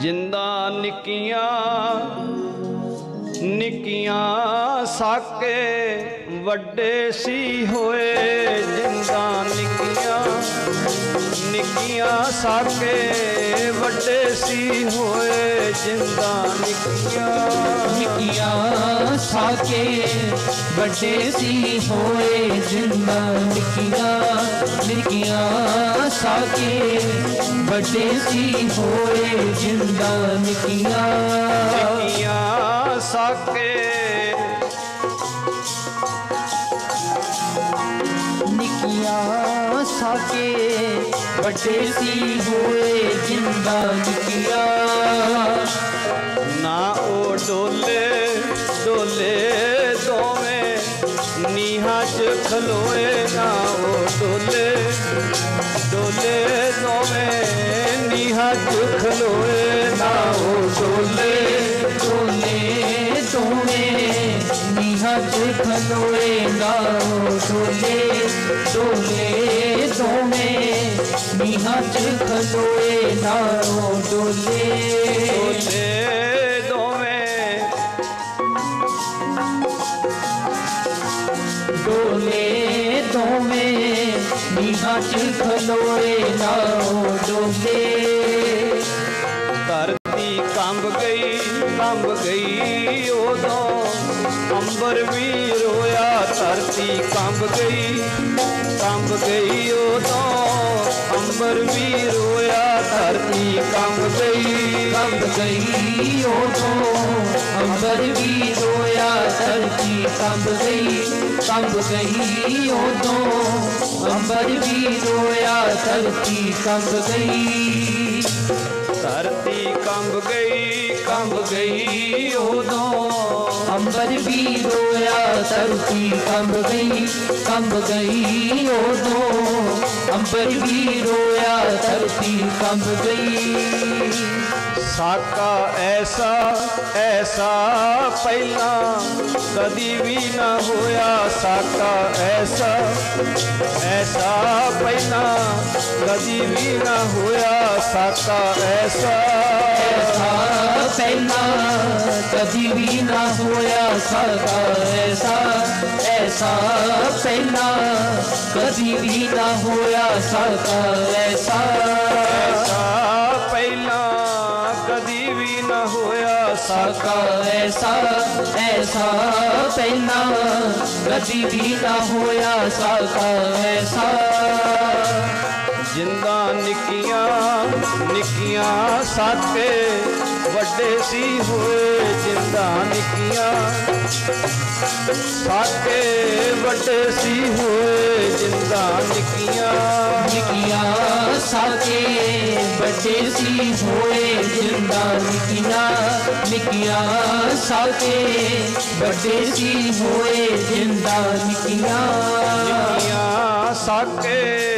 ਜਿੰਦਾ ਨਿੱਕੀਆਂ ਨਿੱਕੀਆਂ ਸਾਕੇ ਵੱਡੇ ਸੀ ਹੋਏ ਜਿੰਦਾ ਨਿੱਕੀਆਂ ਸਾਕੇ ਵੱਡੇ ਸੀ ਹੋਏ ਜਿੰਦਾ ਨਿੱਕੀਆਂ। ਨਿੱਕੀਆਂ ਸਾਕੇ ਵੱਡੇ ਸੀ ਹੋਏ ਜਿੰਦਾ ਨਿੱਕੀਆਂ। ਨਿੱਕੀਆਂ ਸਾਕੇ ਵੱਡੇ ਸੀ ਹੋਏ ਜਿੰਦਾ ਨਿੱਕੀਆਂ। ਨਿੱਕੀਆਂ ਸਾਕੇ ਨਿੱਕੀਆਂ के बटे सी हुए ज़िंदा किया। ना ओ डोले डोले दो में निहाच खलोए, ना ओ डोले डोले दो में निहाच खलोए, ना ओ डोले डोले दो में निहाच खलोए, ना ओ डोले डोले चरणों में निहत खलोए नारो डोले। डोले दोवे। डोले दोवे निहत नारो डोले। गई कंब गई, ओ दो अंबर वीर होया, धरती कंब गई कंब गई, ओ अंबर वीर होया, धरती कंब गई कंब गई, ओ अंबर वीर होया, धरती कंब गई कंब गई, ओ दो अंबर वीर होया, धरती कंब गई। ਧਰਤੀ ਕੰਬ ਗਈ ਕੰਬ ਗਈ ਉਦੋਂ। अंबर भी रोया धरती कंब गई कंब गई, ओ दो। अंबर भी रोया धरती कंब गई। साका ऐसा ऐसा पहला कदी भी ना होया। साका ऐसा ऐसा पहला कदी भी ना होया। साका ऐसा। कभी भी ना सोया सका ऐसा ऐसा पहला कभी भी ना होया सका ऐसा। ऐसा पहला कभी भी ना होया सका ऐसा ऐसा पहला कभी भी ना होया सका ऐसा। ज़िंदा निकिया निकिया साथे ਵੱਡੇ ਸੀ ਹੋਏ ਜਿੰਦਾ ਨਿੱਕੀਆਂ। ਸਾਕੇ ਵੱਡੇ ਸੀ ਹੋਏ ਜਿੰਦਾ ਨਿੱਕੀਆਂ। ਨਿੱਕੀਆਂ ਸਾਕੇ ਵੱਡੇ ਸੀ ਹੋਏ ਜਿੰਦਾ ਨਿੱਕੀਆਂ। ਨਿੱਕੀਆਂ ਸਾਕੇ ਵੱਡੇ ਸੀ ਹੋਏ ਜਿੰਦਾ ਨਿੱਕੀਆਂ। ਨਿੱਕੀਆਂ ਸਾਕੇ